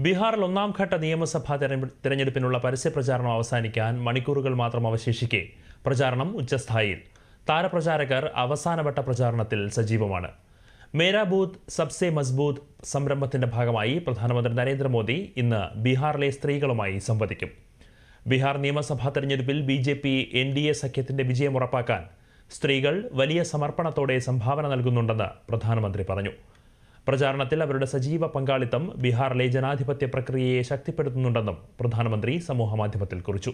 ബീഹാറിൽ ഒന്നാം ഘട്ട നിയമസഭാ തെരഞ്ഞെടുപ്പിനുള്ള തെരഞ്ഞെടുപ്പിനുള്ള പരസ്യപ്രചാരണം അവസാനിക്കാൻ മണിക്കൂറുകൾ മാത്രം അവശേഷിക്കെ. പ്രചാരണം ഉച്ചസ്ഥായിയിൽ. താരപ്രചാരകർ അവസാനവട്ട പ്രചാരണത്തിൽ സജീവമാണ്. മേരാ ബൂത്ത് സബ്സെ മസ്ബൂത്ത് സംരംഭത്തിന്റെ ഭാഗമായി പ്രധാനമന്ത്രി നരേന്ദ്രമോദി ഇന്ന് ബീഹാറിലെ സ്ത്രീകളുമായി സംവദിക്കും. ബീഹാർ നിയമസഭാ തെരഞ്ഞെടുപ്പിൽ B J P N D A സഖ്യത്തിന്റെ വിജയം ഉറപ്പാക്കാൻ സ്ത്രീകൾ വലിയ സമർപ്പണത്തോടെ സംഭാവന നൽകുന്നുണ്ടെന്ന് പ്രധാനമന്ത്രി പറഞ്ഞു. പ്രചാരണത്തിൽ അവരുടെ സജീവ പങ്കാളിത്തം ബീഹാറിലെ ജനാധിപത്യ പ്രക്രിയയെ ശക്തിപ്പെടുത്തുന്നുണ്ടെന്നും പ്രധാനമന്ത്രി സമൂഹമാധ്യമത്തിൽ കുറിച്ചു.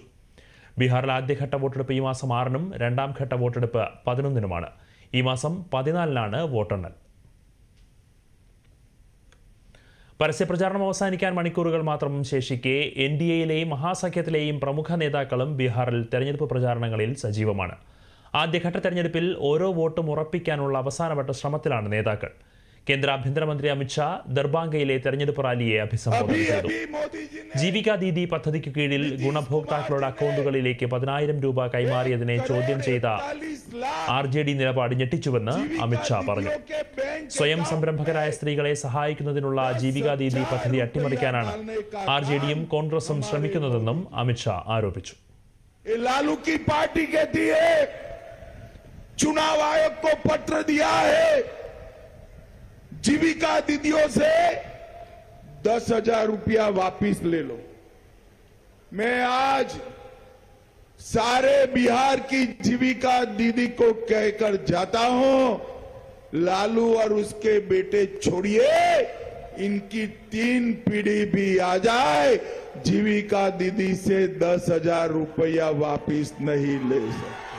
ബീഹാറിൽ ആദ്യഘട്ട വോട്ടെടുപ്പ് ഈ മാസം ആറിനും രണ്ടാം ഘട്ട വോട്ടെടുപ്പ് പതിനൊന്നിനുമാണ്. ഈ മാസം പതിനാലിനാണ് വോട്ടെണ്ണൽ. പരസ്യപ്രചാരണം അവസാനിക്കാൻ മണിക്കൂറുകൾ മാത്രം ശേഷിക്കെ എൻ ഡി എയിലെയും മഹാസഖ്യത്തിലെയും പ്രമുഖ നേതാക്കളും ബീഹാറിൽ തെരഞ്ഞെടുപ്പ് പ്രചാരണങ്ങളിൽ സജീവമാണ്. ആദ്യഘട്ട തെരഞ്ഞെടുപ്പിൽ ഓരോ വോട്ടും ഉറപ്പിക്കാനുള്ള അവസാനവട്ട ശ്രമത്തിലാണ് നേതാക്കൾ. കേന്ദ്ര ആഭ്യന്തരമന്ത്രി അമിത്ഷാ ദർബാംഗയിലെ തെരഞ്ഞെടുപ്പ് റാലിയെ അഭിസംബോധന अभी ചെയ്തു अभी मोदी जी ने ജീവിക ദീദി പദ്ധതിക്ക് കീഴിൽ ഗുണഭോക്താക്കളുടെ അക്കൗണ്ടുകളിലേക്ക് പതിനായിരം രൂപ കൈമാറിയതിനെ ചോദ്യം ചെയ്ത 40 लाख ആർ ജെ ഡി നിലപാട് ഞെട്ടിച്ചുവെന്ന് അമിത്ഷാ പറഞ്ഞു दीदियों के बैंक സ്വയം സംരംഭകരായ സ്ത്രീകളെ സഹായിക്കുന്നതിനുള്ള ജീവിക ദീദി പദ്ധതി അട്ടിമറിക്കാനാണ് ആർ ജെ ഡിയും കോൺഗ്രസും ശ്രമിക്കുന്നതെന്നും അമിത്ഷാ ആരോപിച്ചു ये लालू की पार्टी के दिए चुनाव आयोग को पत्र दिया है जीविका दीदियों से दस हज़ार रुपया वापिस ले लो। मैं आज सारे बिहार की जीविका दीदी को कहकर जाता हूँ, लालू और उसके बेटे छोड़िए, इनकी तीन पीढ़ी भी आ जाए, जीविका दीदी से दस हज़ार रुपया वापिस नहीं ले सकते।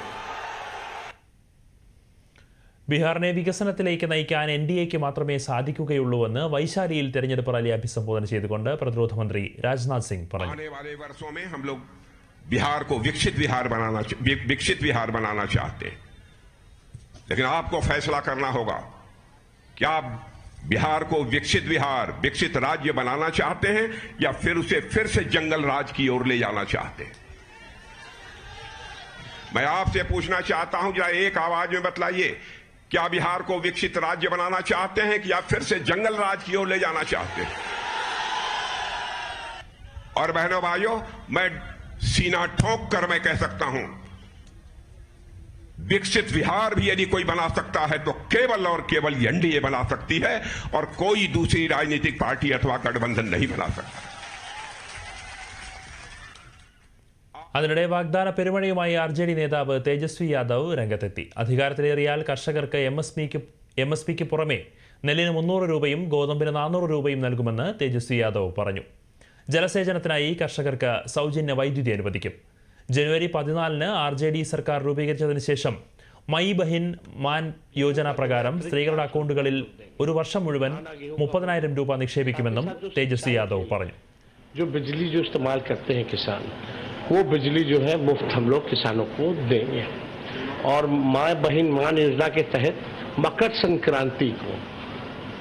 ബീഹാറിനെ വികസനത്തിലേക്ക് നയിക്കാൻ എൻ ഡി എക്ക് മാത്രമേ സാധിക്കുകയുള്ളൂവെന്ന് വൈശാലിയിൽ തെരഞ്ഞെടുപ്പ് റാലി അഭിസംബോധന ചെയ്തുകൊണ്ട് പ്രതിരോധ മന്ത്രി രാജ്നാഥ് സിംഗ് പറഞ്ഞു आने वाले वर्षों में हम लोग बिहार को विकसित बिहार बनाना वि- विकसित बिहार बनाना चाहते हैं लेकिन आपको फैसला करना होगा कि आप बिहार को विकसित बिहार विकसित राज्य बनाना चाहते हैं या फिर उसे फिर से जंगल राज की ओर ले जाना चाहते हैं मैं आपसे पूछना चाहता हूं जरा एक आवाज में बतलाइए क्या बिहार को विकसित राज्य बनाना चाहते हैं कि या फिर से जंगल राज की ओर ले जाना चाहते हैं? और बहनों भाइयों, मैं सीना ठोक कर मैं कह सकता हूँ, विकसित बिहार भी यदि कोई बना सकता है तो केवल और केवल एनडीए बना सकती है और कोई दूसरी राजनीतिक पार्टी अथवा गठबंधन नहीं बना सकता। അതിനിടെ വാഗ്ദാന പെരുമഴയുമായി ആർ ജെ ഡി നേതാവ് തേജസ്വി യാദവ് രംഗത്തെത്തി. അധികാരത്തിലേറിയാൽ കർഷകർക്ക് എം എസ് പിക്ക് എം എസ് പിക്ക് പുറമെ നെല്ലിന് മുന്നൂറ് രൂപയും ഗോതമ്പിന് നാനൂറ് രൂപയും നൽകുമെന്ന് തേജസ്വി യാദവ് പറഞ്ഞു. ജലസേചനത്തിനായി കർഷകർക്ക് സൗജന്യ വൈദ്യുതി അനുവദിക്കും. ജനുവരി പതിനാലിന് ആർ ജെ ഡി സർക്കാർ രൂപീകരിച്ചതിന് ശേഷം മൈ ബഹിൻ മാൻ യോജന പ്രകാരം സ്ത്രീകളുടെ അക്കൗണ്ടുകളിൽ ഒരു വർഷം മുഴുവൻ മുപ്പതിനായിരം രൂപ നിക്ഷേപിക്കുമെന്നും തേജസ്വി യാദവ് പറഞ്ഞു. जो बिजली जो इस्तेमाल करते हैं किसान वो बिजली जो है मुफ्त हम लोग किसानों को देंगे और माँ बहन मान योजना के तहत मकर संक्रांति को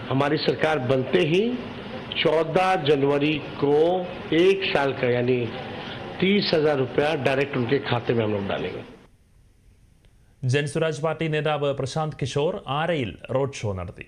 हमारी सरकार बनते ही 14 जनवरी को एक साल का यानी तीस हजार रुपया डायरेक्ट उनके खाते में हम लोग डालेंगे ജൻസുരാജ് പാർട്ടി നേതാവ് പ്രശാന്ത് കിഷോർ ആരയിൽ റോഡ് ഷോ നടത്തി